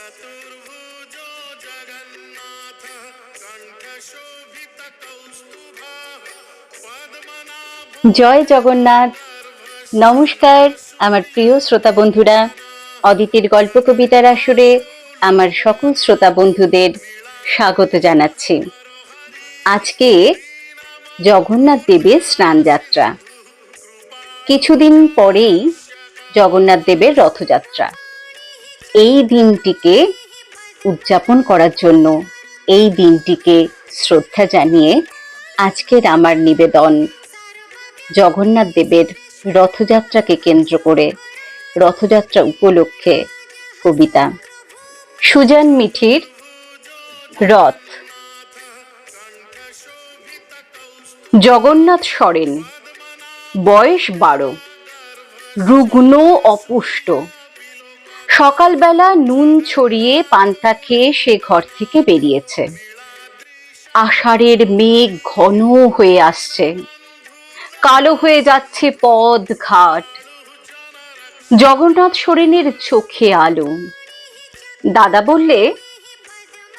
चतुर्भुजो जगन्नाथः कण्ठशोभितकौस्तुभः पद्मनाभो জয় জগন্নাথ নমস্কার আমার প্রিয় শ্রোতা বন্ধুরা অদিতির গল্প কবিতার আসরে আমার সকল শ্রোতা বন্ধুদের স্বাগত জানাচ্ছি আজকে জগন্নাথ দেবের স্নান যাত্রা কিছুদিন পরেই জগন্নাথ দেবের রথযাত্রা এই দিনটিকে উদযাপন করার জন্য এই দিনটিকে শ্রদ্ধা জানিয়ে আজকের আমার নিবেদন। জগন্নাথ দেবের রথযাত্রাকে কেন্দ্র করে রথযাত্রা উপলক্ষে কবিতা। সুজান মিঠির রথ। জগন্নাথ সরেন, বয়স বারো, রুগ্ন অপুষ্ট। সকালবেলা নুন ছড়িয়ে পান্তা খেয়ে সে ঘর থেকে বেরিয়েছে। আষাঢ়ের মেঘ ঘন হয়ে আসছে। কালো হয়ে যাচ্ছে পদ ঘাট। জগন্নাথ সোরেনের চোখে আলো। দাদা বললে,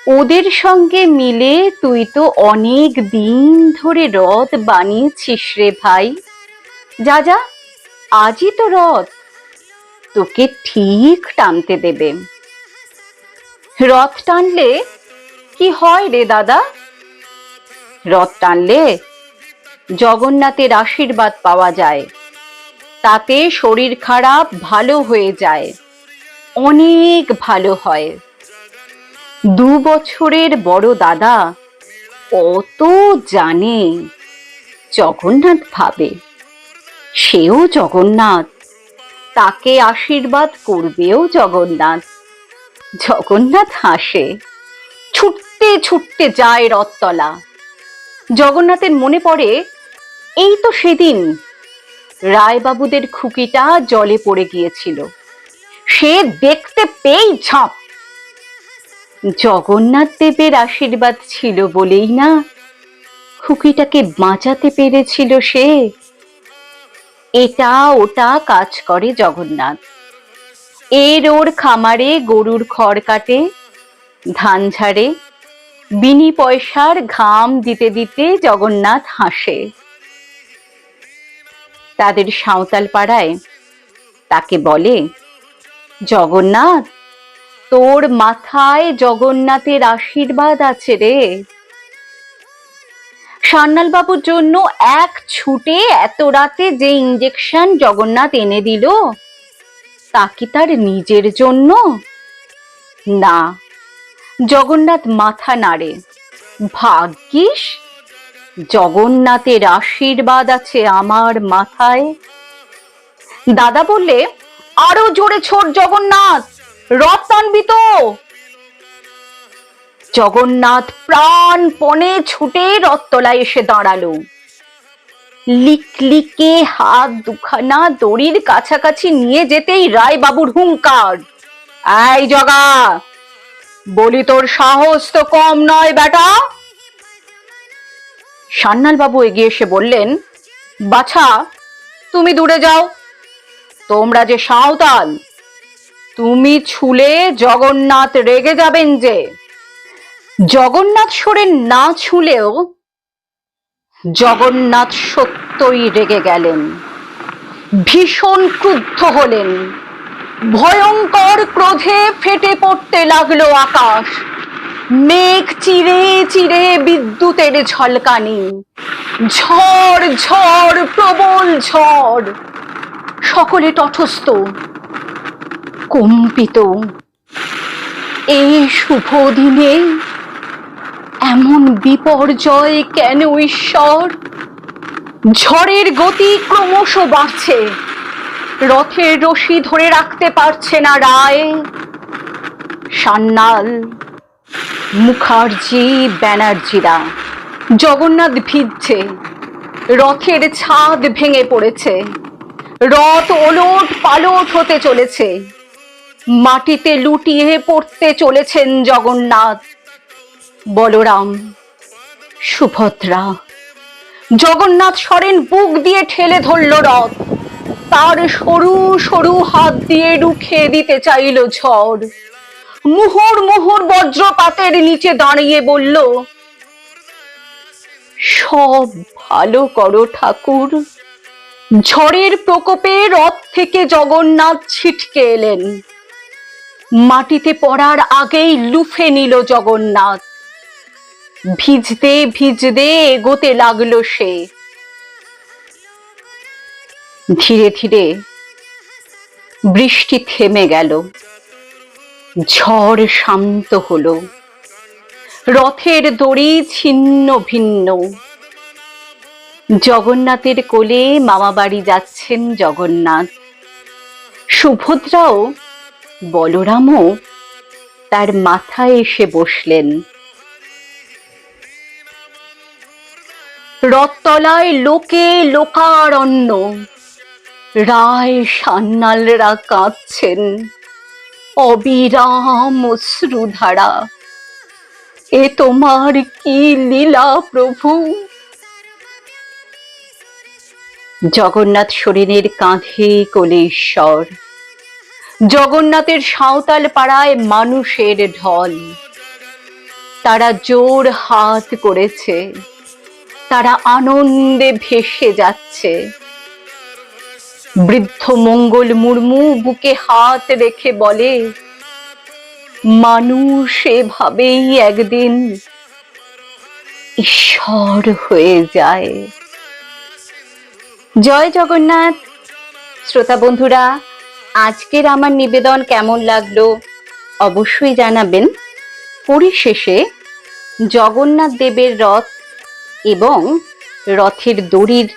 ওদের সঙ্গে মিলে তুই তো অনেক দিন ধরে রথ বানিয়েছিস রে ভাই। যা যা, আজই তো রথ। তোকে ঠিক টানতে দেবে। রথ টানলে কি হয় রে দাদা? রথ টানলে জগন্নাথের আশীর্বাদ পাওয়া যায়। তাতে শরীর খারাপ, ভালো হয়ে যায়। অনেক ভালো হয়। দু বছরের বড় দাদা অত জানে, জগন্নাথ ভাবে। সেও জগন্নাথ। তাকে আশীর্বাদ করবেও জগন্নাথ। জগন্নাথ হাসে, ছুটতে ছুটতে যায় রথতলা। জগন্নাথের মনে পড়ে, এই তো সেদিন রায়বাবুদের খুকিটা জলে পড়ে গিয়েছিল। সে দেখতে পেয়েই ঝাঁপ। জগন্নাথ দেবের আশীর্বাদ ছিল বলেই না, খুকিটাকে বাঁচাতে পেরেছিল সে। এটা ওটা কাজ করে জগন্নাথ। এর ওর খামারে গরুর খড় কাটে, ধান ঝাড়ে, বিনি পয়সার ঘাম দিতে দিতে জগন্নাথ হাসে। তাদের সাঁওতাল পাড়ায় তাকে বলে, জগন্নাথ, তোর মাথায় জগন্নাথের আশীর্বাদ আছে রে। সান্নাল বাবুর জন্য এক ছুটে এত রাতে যে ইঞ্জেকশন জগন্নাথ এনে দিল, তা কি তার নিজের জন্য? না, জগন্নাথ মাথা নাড়ে। ভাগ্যিস, জগন্নাথের আশীর্বাদ আছে আমার মাথায়। দাদা বললে, আরও জোরে ছোট জগন্নাথ রথ টানবি তো জগন্নাথ প্রাণপণে ছুটে রথতলায় এসে দাঁড়াল। লিকলিকে হাত দুখানা দড়ির কাছাকাছি নিয়ে যেতেই রায়বাবুর হুঙ্কার। এই জগা, বলি তোর সাহস তো কম নয় বেটা। সান্নাল বাবু এগিয়ে এসে বললেন, বাছা, তুমি দূরে যাও। তোমরা যে সাঁওতাল, তুমি ছুলে জগন্নাথ রেগে যাবেন যে। জগন্নাথ সোরেন না ছুলেও জগন্নাথ সত্যই রেগে গেলেন। ভীষণ ক্রুদ্ধ হলেন। ভয়ঙ্কর ক্রোধে ফেটে পড়তে লাগল আকাশ। মেঘ চিরে চিরে বিদ্যুতের ঝলকানি। ঝড় ঝড়, প্রবল ঝড়। সকলে তটস্থ, কম্পিত। এই শুভ দিনে এমন বিপর্যয় কেন, ঈশ্বর? ঝড়ের গতি ক্রমশ বাড়ছে। রথের রশি ধরে রাখতে পারছে না রায়। সান্নাল মুখার্জি, ব্যানার্জিরা, জগন্নাথ ভিজছে। রথের ছাদ ভেঙে পড়েছে। রথ ওলট পালট হতে চলেছে। মাটিতে লুটিয়ে পড়তে চলেছেন জগন্নাথ। বলরাম, সুভদ্রা, জগন্নাথ সরেন বুক দিয়ে ঠেলে ধরল রথ। তার সরু সরু হাত দিয়ে রুখে দিতে চাইল ঝড়। মুহুর মুহুর বজ্রপাতের নিচে দাঁড়িয়ে বলল, সব ভালো করো ঠাকুর। ঝড়ের প্রকোপে রথ থেকে জগন্নাথ ছিটকে এলেন। মাটিতে পড়ার আগেই লুফে নিল জগন্নাথ। ভিজতে ভিজতে এগোতে লাগল সে। ধীরে ধীরে বৃষ্টি থেমে গেল। ঝড় শান্ত হলো। রথের দড়ি ছিন্ন ভিন্ন। জগন্নাথের কোলে মামা বাড়ি যাচ্ছেন জগন্নাথ। সুভদ্রাও বলরামও তার মাথায় এসে বসলেন। রথতলায় লোকে লোকারণ্য। রায় সান্নালরা কাঁদছেন। অবিরাম অশ্রুধারা। এ তোমার কি লীলা প্রভু? জগন্নাথ শরীরের কাঁধে কোলে ঈশ্বর জগন্নাথের সাঁওতাল পাড়ায় মানুষের ঢল। তারা জোর হাত করেছে। তারা আনন্দে ভেসে যাচ্ছে। বৃদ্ধ মঙ্গল মুর্মু বুকে হাত রেখে বলে, মানুষ এভাবেই একদিন ঈশ্বর হয়ে যায়। জয় জগন্নাথ। শ্রোতা বন্ধুরা, আজকের আমার নিবেদন কেমন লাগল অবশ্যই জানাবেন। পরিশেষে জগন্নাথ দেবের রথ এবং রথের দড়ির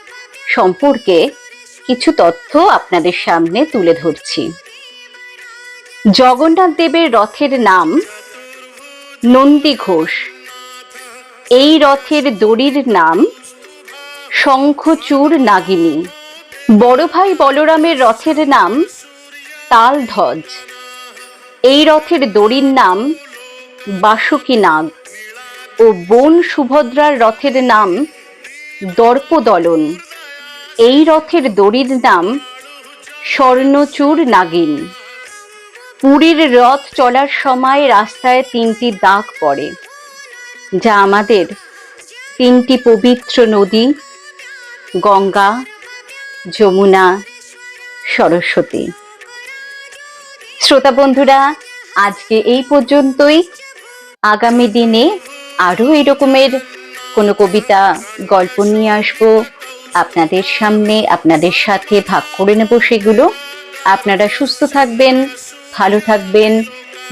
সম্পর্কে কিছু তথ্য আপনাদের সামনে তুলে ধরছি। জগন্নাথ দেবের রথের নাম নন্দী ঘোষ। এই রথের দড়ির নাম শঙ্খচূড় নাগিনী। বড় ভাই বলরামের রথের নাম তালধ্বজ। এই রথের দড়ির নাম বাসুকী নাগ ও বোন সুভদ্রার রথের নাম দর্পদলন। এই রথের দড়ির নাম স্বর্ণচূড় নাগিন। পুরীর রথ চলার সময় রাস্তায় তিনটি দাগ পড়ে, যা আমাদের তিনটি পবিত্র নদী, গঙ্গা, যমুনা, সরস্বতী। শ্রোতা বন্ধুরা, আজকে এই পর্যন্তই। আগামী দিনে আরও এরকমের কোনো কবিতা, গল্প নিয়ে আসব। আপনাদের সামনে, আপনাদের সাথে ভাগ করে নেব সেগুলো। আপনারা সুস্থ থাকবেন, ভালো থাকবেন,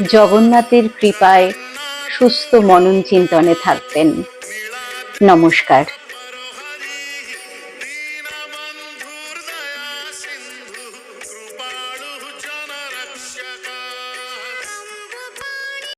জগন্নাথের কৃপায় সুস্থ মনন চিন্তনে থাকবেন। নমস্কার।